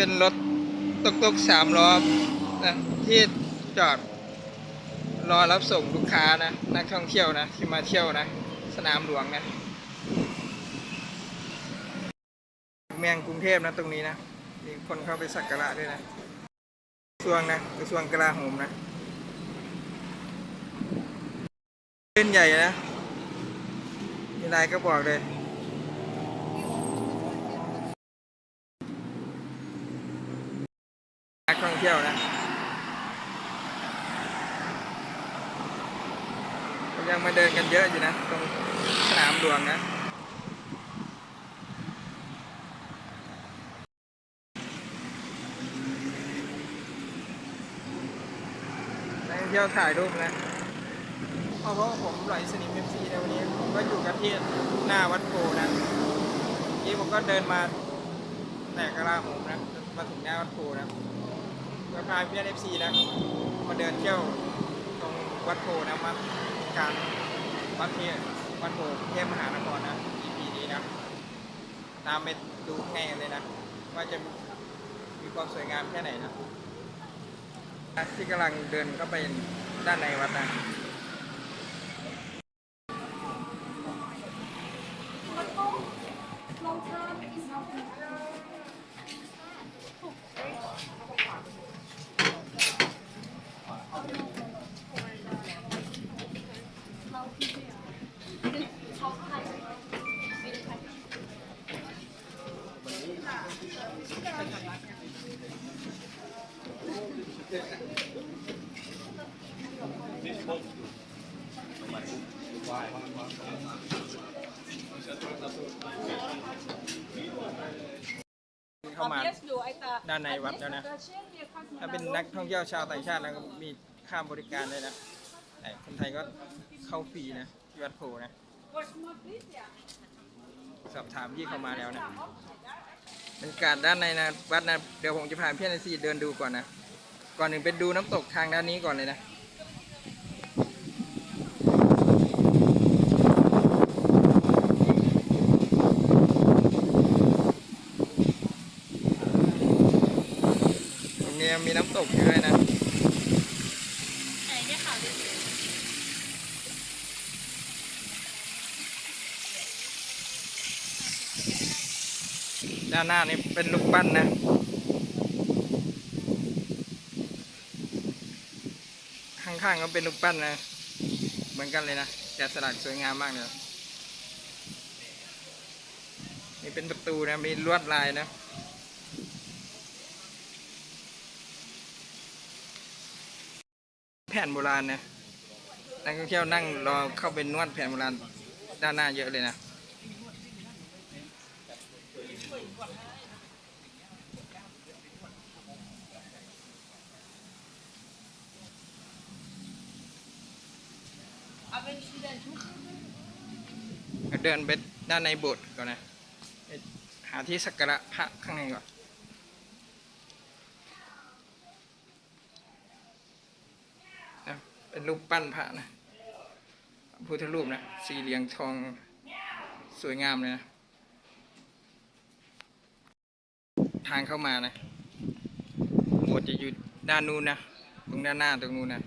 เป็นรถตุกตุกสามล้อนะที่จอดรอรับส่งลูกค้านะนักท่องเที่ยวนะที่มาเที่ยวนะ สนามหลวงนะเมืองกรุงเทพนะตรงนี้นะมีคนเข้าไปสักการะด้วยนะกระทรวงนะกระทรวงกลาโหมนะเล่นใหญ่นะมีอะไรก็บอกเลย นักท่อง เที่ยวนะ ยังมาเดินกันเยอะอยู่นะ ตรงสนามหลวงนะนักท่องเที่ยวถ่ายรูปนะเพราะว่าผมไหลสนิมเอฟซีในวันนี้ ผมก็อยู่กันที่หน้าวัดโพนะเมื่อกี้ผมก็เดินมาแต่กระลาหมนะ มาถึงหน้าวัดโพนะ ก็พาเพื่อนเอฟซีนะมาเดินเที่ยวตรงวัดโพนะมาการวัดเทพวัดโพเทพมหานครนะ EP นี้นะตามไปดูข้างให้เลยนะ ว่าจะมีความสวยงามแค่ไหนนะที่กำลังเดินเข้าไปด้านในวัดนะ เข้ามาด้านในวัดแล้วนะ ถ้าเป็นนักท่องเที่ยวชาวต่างชาติแล้วก็มีค่าบริการด้วยนะแต่คนไทยก็เข้าฟรีนะที่วัดโพนะ สอบถามพี่เข้ามาแล้วนะบรรยากาศด้านในนะวัดนะเดี๋ยวผมจะพาพี่นาซีเดินดูก่อนนะ ก่อนหนึ่งเป็นดูน้ำตกทางด้านนี้ก่อนเลยนะตรงนี้มีน้ำตกด้วยนะ ด้านหน้านี่เป็นลูกปั้นนะข้างๆก็เป็นลูกปั้นนะ เหมือนกันเลยนะแกะสลักสวยงามมากเลยนี่เป็นประตูนะมีลวดลายนะแผ่นโบราณนะนักท่องเที่ยวนั่งรอเข้าไปนวดแผ่นโบราณด้านหน้าเยอะเลยนะ เดินไปด้านในโบสถ์ก่อนนะหาที่สักการะพระข้างในก่อนนะเป็นรูปปั้นพระนะพระพุทธรูปนะสีเหลืองทองสวยงามเลยนะ ทางเข้ามานะโบสถ์จะอยู่ด้านนู้นนะ ตรงด้านหน้าตรงนู้นนะ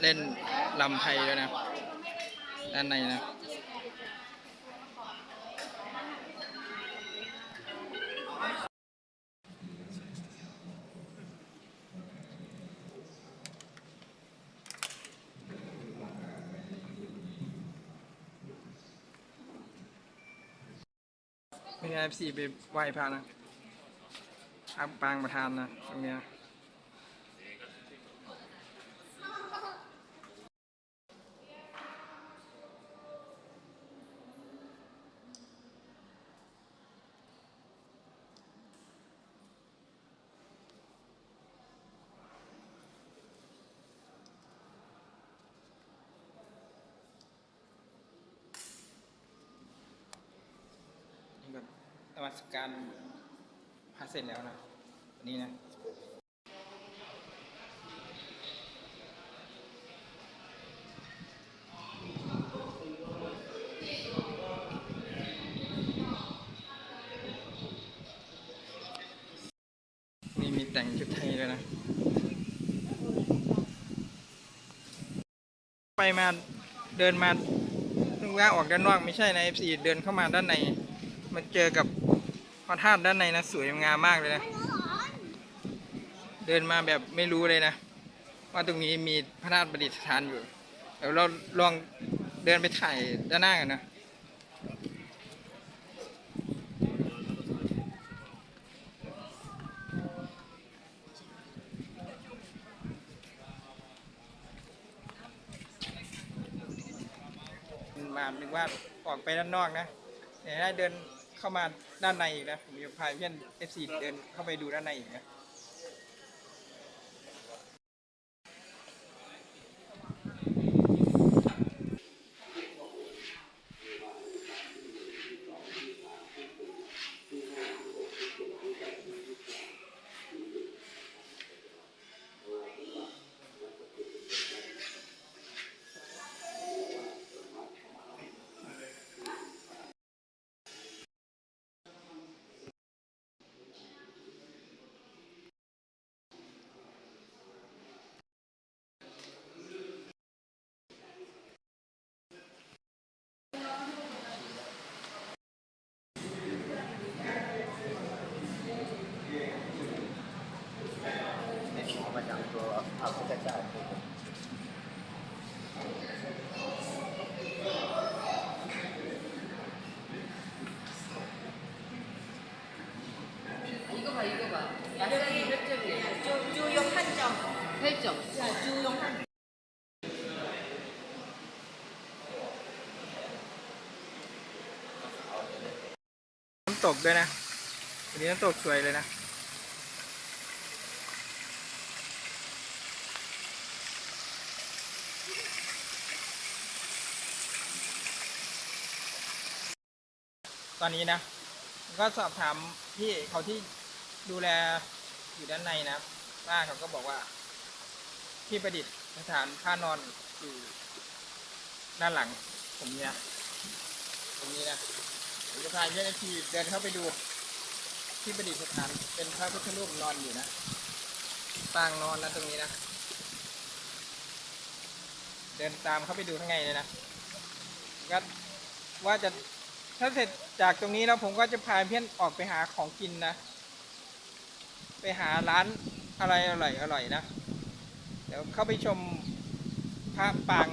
เล่นลำไทยด้วยนะ ด้านในนะเป็นไอฟซีไปไหว้พระนะอับปางประธานนะตรงเนี้ย นมั สการพระเสร็จแล้วนะนนี้นะนี่มีแต่งชุดไทยด้วยนะ ไปมาเดินมานึกว่าออกด้านนอกไม่ใช่นะ FC เดินเข้ามาด้านในมาเจอกับ พระธาตุด้านในนะสวยงามมากเลยนะ เดินมาแบบไม่รู้เลยนะ ว่าตรงนี้มีพระธาตุประดิษฐานอยู่เดี๋ยวเราลองเดินไปถ่ายด้านหน้ากันนะมานึกว่าออกไปด้านนอกนะเดี๋ยวได้เดิน เข้ามาด้านในอีกนะผมจะพาเพื่อน FC เดินเข้าไปดูด้านในอีกนะำตกด้วยนะ วันนี้น้ำตกสวยเลยนะตอนนี้นะ ก็สอบถามพี่เขาที่ดูแลอยู่ด้านในนะป้าเขาก็บอกว่า ที่ประดิษฐ์สถานผ้านอนอยู่ด้านหลัง ผมเนี่ยตรงนี้นะ ผมจะพาเพื่อนทีเดินเข้าไปดูที่ประดิษฐานเป็นพระพุทธรูปนอนอยู่นะปางนอนนะตรงนี้นะ เดินตามเข้าไปดูข้างในเลยนะก็ว่าจะถ้าเสร็จจากตรงนี้แล้วผมก็จะพาเพื่อนออกไปหาของกินนะ ไปหาร้านอะไรอร่อยอร่อยนะ เดี๋ยวเข้าไปชมพระปาง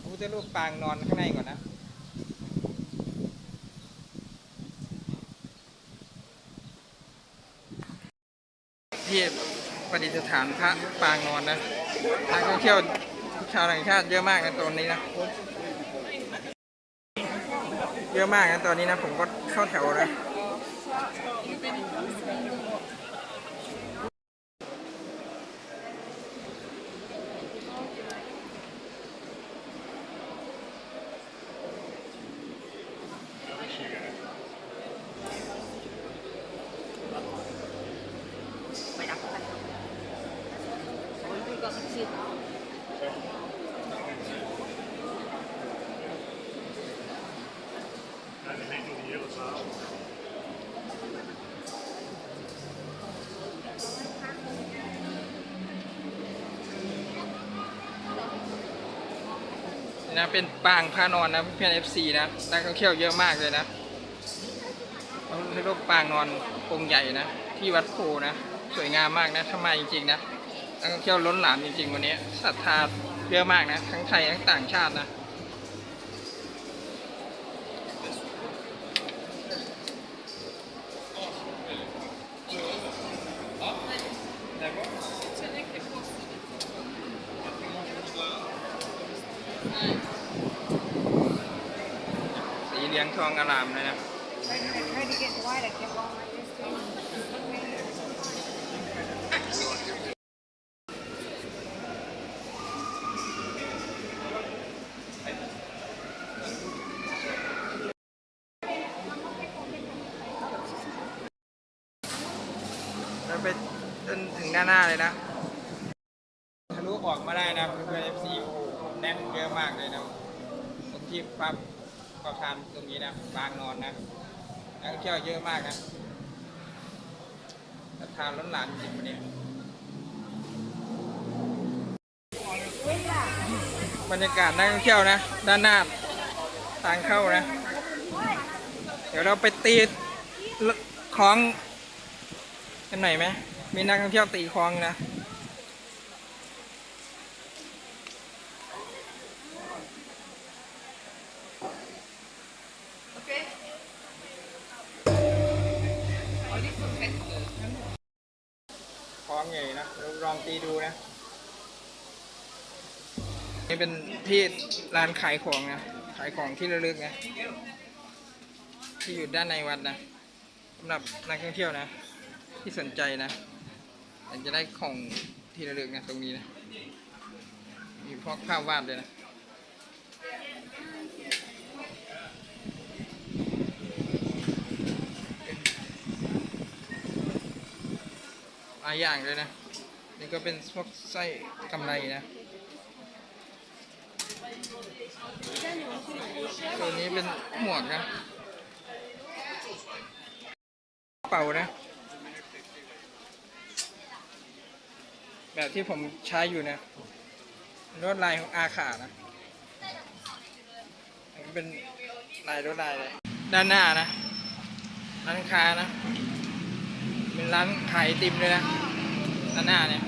พระพุทธรูปปางนอนข้างในก่อนนะ ที่ประดิษฐานพระปางนอนนะนักท่องเที่ยวชาวต่างชาติเยอะมากนะตอนนี้นะ เยอะมากนะตอนนี้นะผมก็เข้าแถวแล้ว เป็นปางพระนอนนะเพื่อนเอฟซีนะนักท่องเที่ยวเยอะมากเลยนะพระพุทธรูปปางนอนองค์ใหญ่นะ ที่วัดโพนะสวยงามมากนะทำไมจริงๆนะนักท่องเที่ยวล้นหลามจริงๆวันนี้ศรัทธาเยอะมากนะ ทั้งไทยทั้งต่างชาตินะ สีเหลืองทองอลามเลยนะ Try to get white. I kept on like this thing. นไปจนถึงด้านหน้าเลยนะทะลุออกมาได้นะเพื่อนเอฟซีโอ้โหแน่นเยอะมากเลยนะ ที่ปั๊บก็ทานตรงนี้นะบางนอนนะนักเที่ยวเยอะมากนะแต่ทานล้นหลานจริงวันนี้บรรยากาศนักท่องเที่ยวนะ ด้านหน้าทางเข้านะ เดี๋ยวเราไปตีคล้องกันหน่อยไหมมีนักท่องเที่ยวตีคล้องนะ เป็นที่ร้านขายของนะ ขายของที่ระลึกนะ ที่อยู่ด้านในวัดนะสำหรับนักท่องเที่ยวนะ ที่สนใจนะอยากจะได้ของที่ระลึกนะตรงนี้นะ มีพวกภาพวาดเลยนะหลายอย่างเลยนะ นี่ก็เป็นพวกไส้กำไรนะ ตัวนี้เป็นหมวกนะเป่านะ แบบที่ผมใช้อยู่นะลวดลายของอาขานะอันเป็นลายลวดลายเลยด้านหน้านะ ร้านค้านะ เป็นร้านขายติมเลยนะ ด้านหน้าเนี่ย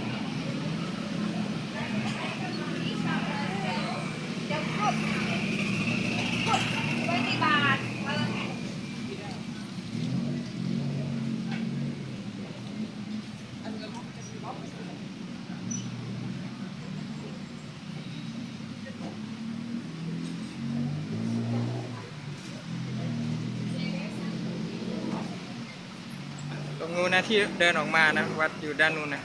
ต รงนู้นนะที่เดินออกมานะ วัดอยู่ด้านนู้นนะ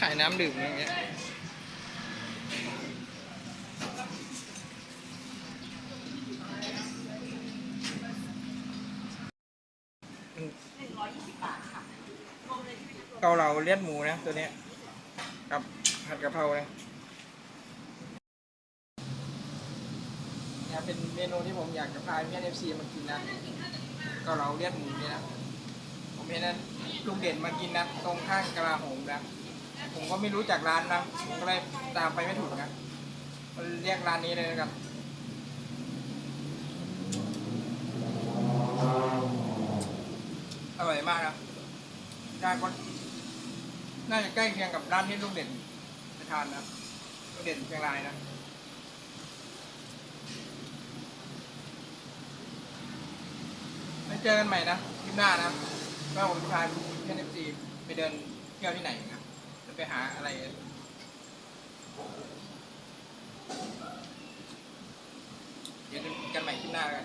ขายน้ำดื่มอย่างเงี้ยเกาเหลาเลียดหมูนะตัวเนี้ยกับผัดกะเพรานะ เป็นเมนูที่ผมอยากจะพาเพื่อนเอฟซีมากินนะเก็เราเลียดหมูเนี่ยนะผมเห็นนะลุงเด่นมากินนะตรงข้างกระลาหมนะผมก็ไม่รู้จักร้านนะผมก็เลยตามไปไม่ถูกนะมันเรียกร้านนี้เลยนะครับอร่อยมากนะร้านก็น่าจะใกล้เคียงกับร้านที่ลุงเด่นไปทานนะลุงเด่นเชียงรายนะ ไว้เจอกันใหม่นะคลิปหน้านะว่าผมจะพาเพื่อนเอฟซีไปเดินเที่ยวที่ไหนนะจะไปหาอะไรเดี๋ยวเจอกันใหม่คลิปหน้ากัน